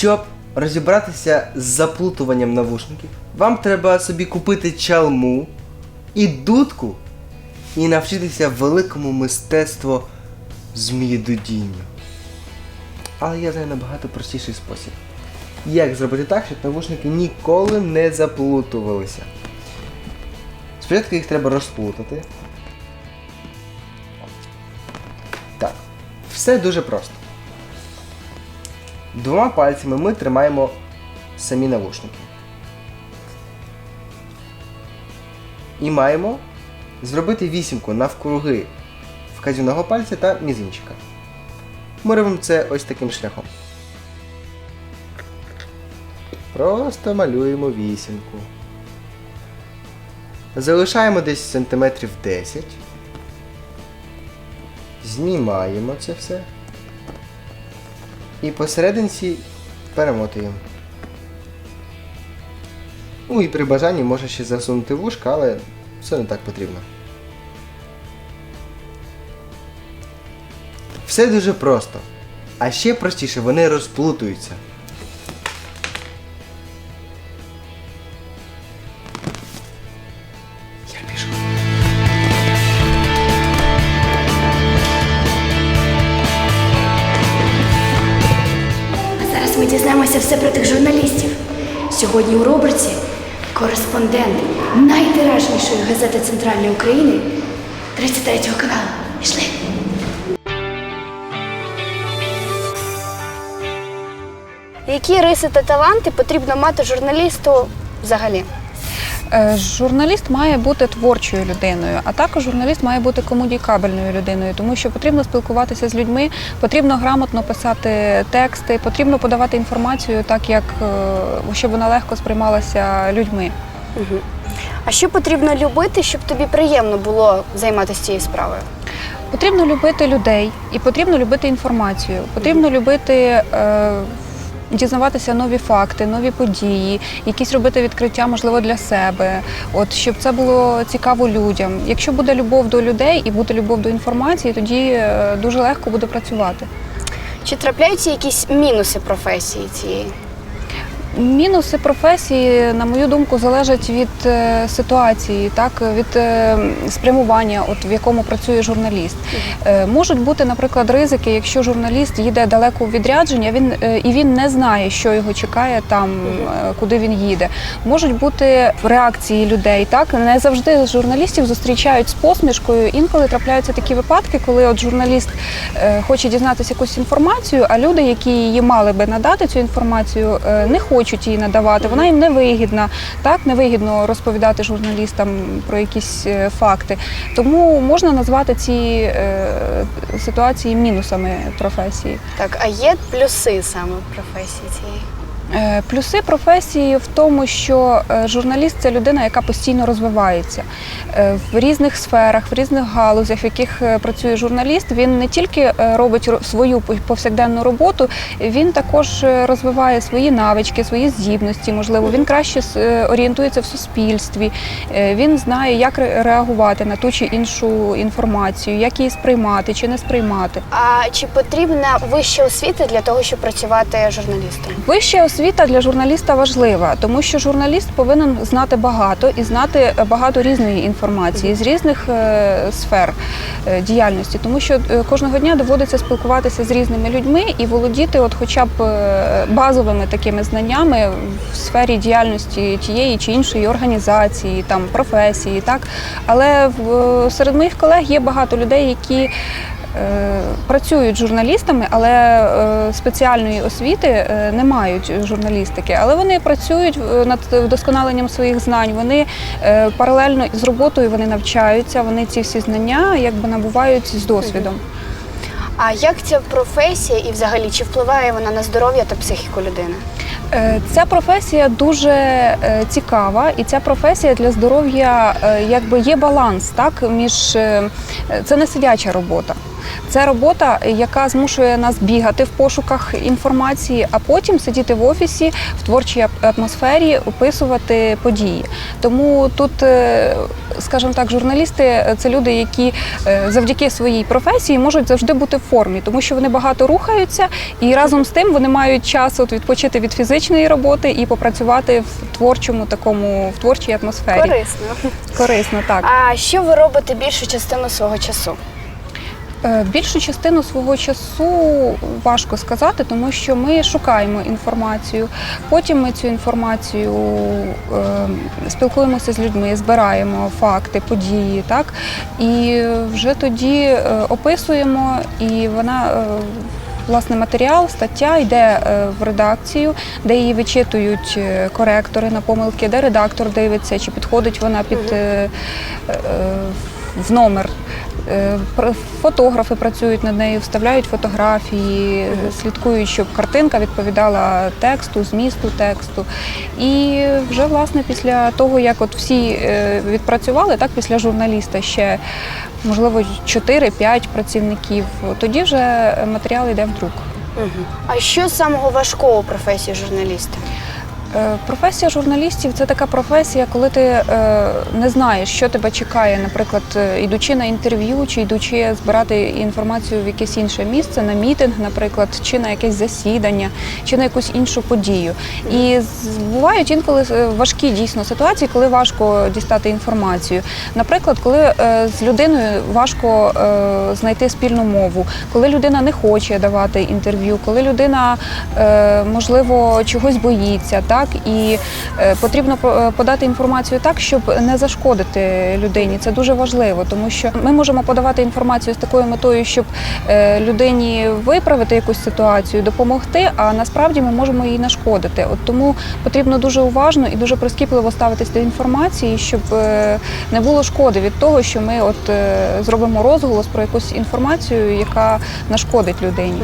Щоб розібратися з заплутуванням навушників, вам треба собі купити чалму і дудку і навчитися великому мистецтву змієдудінню. Але я знаю набагато простіший спосіб. Як зробити так, щоб навушники ніколи не заплутувалися? Спочатку їх треба розплутати. Так. Все дуже просто. Двома пальцями ми тримаємо самі навушники. І маємо зробити вісімку навкруги вказівного пальця та мізинчика. Ми робимо це ось таким шляхом. Просто малюємо вісімку. Залишаємо десь сантиметрів 10. Знімаємо це все. І посерединці перемотуємо. Ну і при бажанні може ще засунути вушка, але все не так потрібно. Все дуже просто. А ще простіше, вони розплутуються. Дізнаємося все про тих журналістів. Сьогодні у рубриці кореспондент найтиражнішої газети Центральної України 33 каналу. Пішли. Які риси та таланти потрібно мати журналісту взагалі? Е, Журналіст має бути творчою людиною, а також журналіст має бути комунікабельною людиною, тому що потрібно спілкуватися з людьми, потрібно грамотно писати тексти, потрібно подавати інформацію так, як е, щоб вона легко сприймалася людьми. А що потрібно любити, щоб тобі приємно було займатися цією справою? Потрібно любити людей і потрібно любити інформацію. Потрібно любити е, дізнаватися нові факти, нові події, якісь робити відкриття, можливо, для себе. От щоб це було цікаво людям. Якщо буде любов до людей і буде любов до інформації, тоді е, дуже легко буде працювати. Чи трапляються якісь мінуси професії цієї? Мінуси професії, на мою думку, залежать від е, ситуації, так від е, спрямування, от в якому працює журналіст. Е, можуть бути, наприклад, ризики, якщо журналіст їде далеко у відрядження, він і він не знає, що його чекає там, куди він їде. Можуть бути реакції людей. Так не завжди журналістів зустрічають з посмішкою. Інколи трапляються такі випадки, коли от журналіст хоче дізнатися якусь інформацію, а люди, які її мали би надати цю інформацію, не хочуть її надавати. Вона їм не вигідна. Так невигідно розповідати журналістам про якісь е, факти. Тому можна назвати ці е, ситуації мінусами професії. Так, а є плюси саме професії цієї? Е, Плюси професії в тому, що е, журналіст це людина, яка постійно розвивається Е, в різних сферах, в різних галузях, в яких працює журналіст. Він не тільки робить свою повсякденну роботу, він також розвиває свої навички, свої здібності. Можливо, він краще орієнтується в суспільстві. Він знає, як реагувати на ту чи іншу інформацію, як її сприймати чи не сприймати. А чи потрібна вища освіта для того, щоб працювати журналістом? Вища освіта для журналіста важлива, тому що журналіст повинен знати багато і знати багато різної інформації з різних е, сфер е, діяльності, тому що е, кожного дня доводиться спілкуватися з різними людьми і володіти, от хоча б е, базовими такими знаннями в сфері діяльності тієї чи іншої організації, там професії, так. Але серед моїх колег є багато людей, які Е, Працюють журналістами, але е, спеціальної освіти е, не мають журналістики. Але вони працюють е, над вдосконаленням своїх знань. Вони е, паралельно з роботою вони навчаються. Вони ці всі знання якби набувають з досвідом. А як ця професія і взагалі чи впливає вона на здоров'я та психіку людини? Е, Ця професія дуже е, цікава, і ця професія для здоров'я е, якби є баланс, так між е, це не сидяча робота. Це робота, яка змушує нас бігати в пошуках інформації, а потім сидіти в офісі в творчій атмосфері, описувати події. Тому тут, е, скажімо так, журналісти е, це люди, які е, завдяки своїй професії можуть завжди бути в формі, тому що вони багато рухаються, і разом з тим вони мають час от відпочити від фізичної роботи і попрацювати в творчому такому в творчій атмосфері. Корисно. Корисно, так. А що ви робите більшу частину свого часу? Е, Більшу частину свого часу важко сказати, тому що ми шукаємо інформацію. Потім ми цю інформацію е, спілкуємося з людьми, збираємо факти, події, так і вже тоді е, описуємо, і вона. Власне, матеріал, стаття йде в редакцію, де її вичитують коректори на помилки, де редактор дивиться, чи підходить вона під в номер. Е, Фотографи працюють над нею, вставляють фотографії, слідкують, щоб картинка відповідала тексту, змісту тексту. І вже власне після того, як от всі е, відпрацювали, так після журналіста ще можливо 4-5 працівників, тоді вже матеріал йде в друк. А що самого важкого професії журналіста? Е, Професія журналістів це така професія, коли ти е, не знаєш, що тебе чекає, наприклад, е, йдучи на інтерв'ю, чи йдучи збирати інформацію в якесь інше місце, на мітинг, наприклад, чи на якесь засідання, чи на якусь іншу подію. І бувають інколи е, важкі дійсно ситуації, коли важко дістати інформацію. Наприклад, коли е, з людиною важко е, знайти спільну мову, коли людина не хоче давати інтерв'ю, коли людина е, можливо чогось боїться, так і е, потрібно е, подати інформацію так, щоб не зашкодити людині. Це дуже важливо, тому що ми можемо подавати інформацію з такою метою, щоб е, людині виправити якусь ситуацію, допомогти. А насправді ми можемо їй нашкодити. От тому потрібно дуже уважно і дуже прискіпливо ставитись до інформації, щоб не було шкоди від того, що ми от зробимо розголос про якусь інформацію, яка нашкодить людині.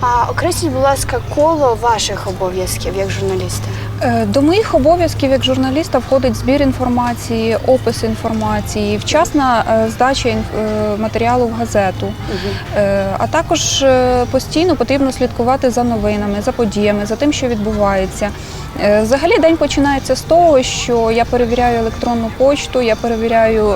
А окресліть, будь ласка, коло ваших обов'язків як журналіста. Е, До моїх обов'язків як журналіста входить збір інформації, опис інформації, вчасна е, здача е, матеріалу в газету. А також постійно потрібно слідкувати за новинами, за подіями, за тим, що відбувається. Взагалі день починається з того, що я перевіряю електронну почту, я перевіряю.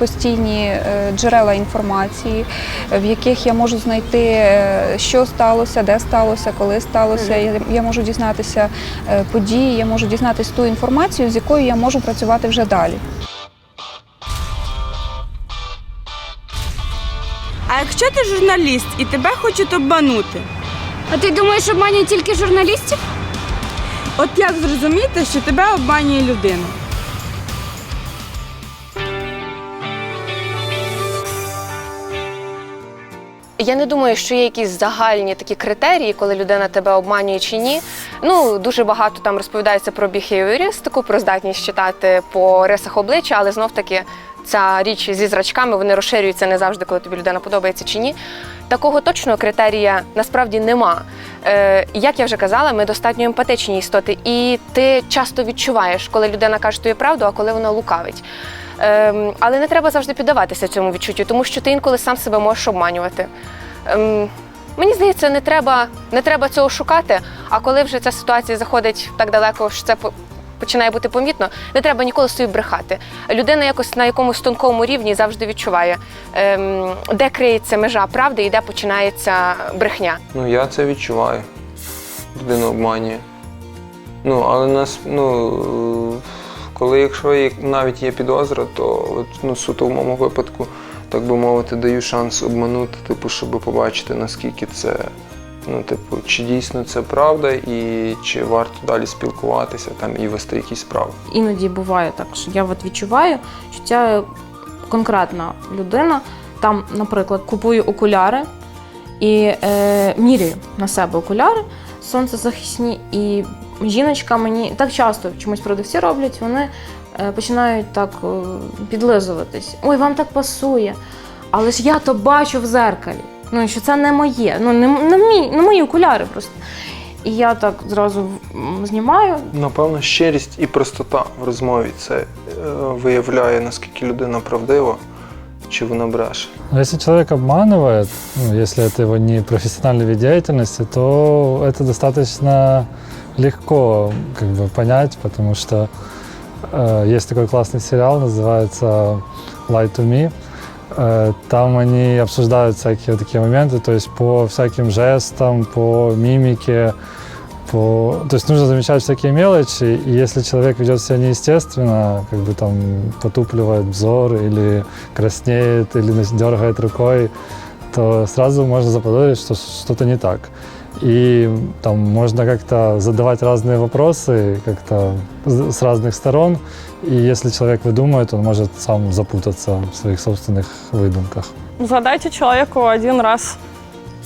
Постійні е, джерела інформації, в яких я можу знайти, е, що сталося, де сталося, коли сталося. Я, я можу дізнатися е, події, я можу дізнатися ту інформацію, з якою я можу працювати вже далі. А якщо ти журналіст і тебе хочуть обманути, А ти думаєш, обманюють тільки журналістів? от як зрозуміти, що тебе обманює людина? Я не думаю, що є якісь загальні такі критерії, коли людина тебе обманює чи ні. Ну дуже багато там розповідається про біхевіористику, про здатність читати по рисах обличчя, але знов таки ця річ зі зрачками вони розширюються не завжди, коли тобі людина подобається чи ні. Такого точного критерія насправді нема. Е, як я вже казала, ми достатньо емпатичні істоти, і ти часто відчуваєш, коли людина каже тобі правду, а коли вона лукавить. Ем, але не треба завжди піддаватися цьому відчуттю, тому що ти інколи сам себе можеш обманювати. Ем, мені здається, не треба, не треба цього шукати. А коли вже ця ситуація заходить так далеко, що це починає бути помітно, не треба ніколи собі брехати. Людина якось на якомусь тонкому рівні завжди відчуває, ем, де криється межа правди і де починається брехня. Ну, я це відчуваю. Людина обманює. Ну, але нас, ну, коли якщо навіть є підозра, то ну, суто в моєму випадку, так би мовити, даю шанс обманути, типу, щоб побачити, наскільки це, ну, типу, чи дійсно це правда, і чи варто далі спілкуватися там і вести якісь справи. іноді буває так, що я от відчуваю, що ця конкретна людина там, наприклад, купую окуляри і е, міряю на себе окуляри сонцезахисні, і жіночка мені так часто чомусь продавці роблять, вони е, починають так е, підлизуватись. Ой, вам так пасує. Але ж я то бачу в зеркалі. Ну, що це не моє, ну не, не, мій, не мої окуляри просто. І я так зразу м, знімаю, Напевно, щирість і простота в розмові це е, виявляє, наскільки людина правдива. чи вона бреше. Но если человек обманывает, ну, если это его не профессиональный вид деятельности, то это достаточно легко как бы, понять, потому что э, есть такой классный сериал, называется Lie to Me. Э, там они обсуждают всякие такие моменты, то есть по всяким жестам, по мимике, по... То есть нужно замечать всякие мелочи, и если человек ведет себя неестественно, как бы там потупливает взор или краснеет, или дергает рукой, то сразу можно заподозрить, что что-то не так. И там можно как-то задавать разные вопросы, как-то с с разных сторон. И если человек выдумает, он может сам запутаться в своих собственных выдумках. Задайте человеку один раз,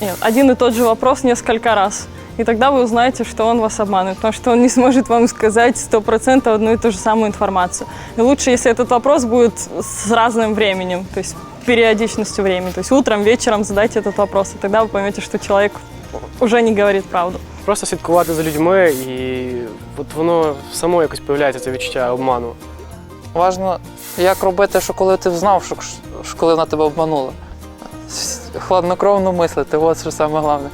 нет, один и тот же вопрос несколько раз. И тогда вы узнаете, что он вас обманывает, потому что он не сможет вам сказать сто процентов одну и ту же самую информацию. И лучше, если этот вопрос будет с разным временем, то есть периодичностью времени. То есть утром, вечером задайте этот вопрос, и тогда вы поймете, что человек уже не говорит правду. Просто слідкувати за людьми, і от воно само якось появляється це відчуття обману. Важно, як робити, що коли ти знав, що, що коли вона тебе обманула. Хладнокровно мислити, от що саме головне.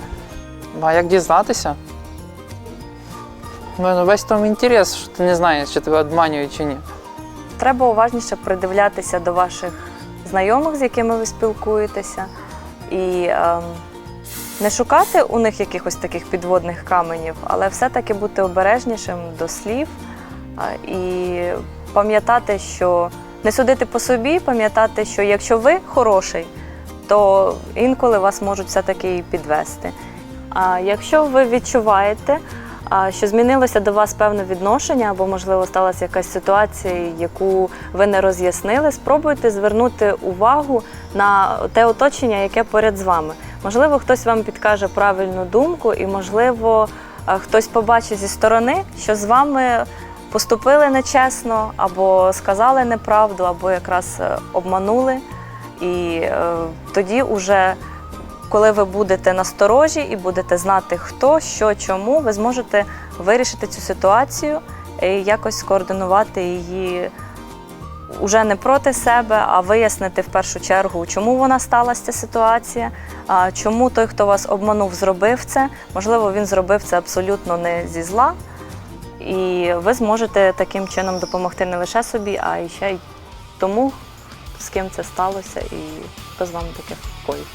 А як дізнатися? У мене весь там інтерес, що ти не знаєш, чи тебе обманюють чи ні. Треба уважніше придивлятися до ваших знайомих, з якими ви спілкуєтеся, і ем, не шукати у них якихось таких підводних каменів, але все-таки бути обережнішим до слів а, і пам'ятати, що не судити по собі, пам'ятати, що якщо ви хороший, то інколи вас можуть все-таки і підвести. А якщо ви відчуваєте, що змінилося до вас певне відношення, або, можливо, сталася якась ситуація, яку ви не роз'яснили, спробуйте звернути увагу на те оточення, яке поряд з вами. Можливо, хтось вам підкаже правильну думку, і, можливо, хтось побачить зі сторони, що з вами поступили нечесно, або сказали неправду, або якраз е, обманули. І е, тоді уже коли ви будете насторожі і будете знати, хто, що, чому, ви зможете вирішити цю ситуацію і якось скоординувати її уже не проти себе, а вияснити в першу чергу, чому вона сталася ця ситуація, чому той, хто вас обманув, зробив це. Можливо, він зробив це абсолютно не зі зла. І ви зможете таким чином допомогти не лише собі, а й ще й тому, з ким це сталося і хто з вами таке вкоїв.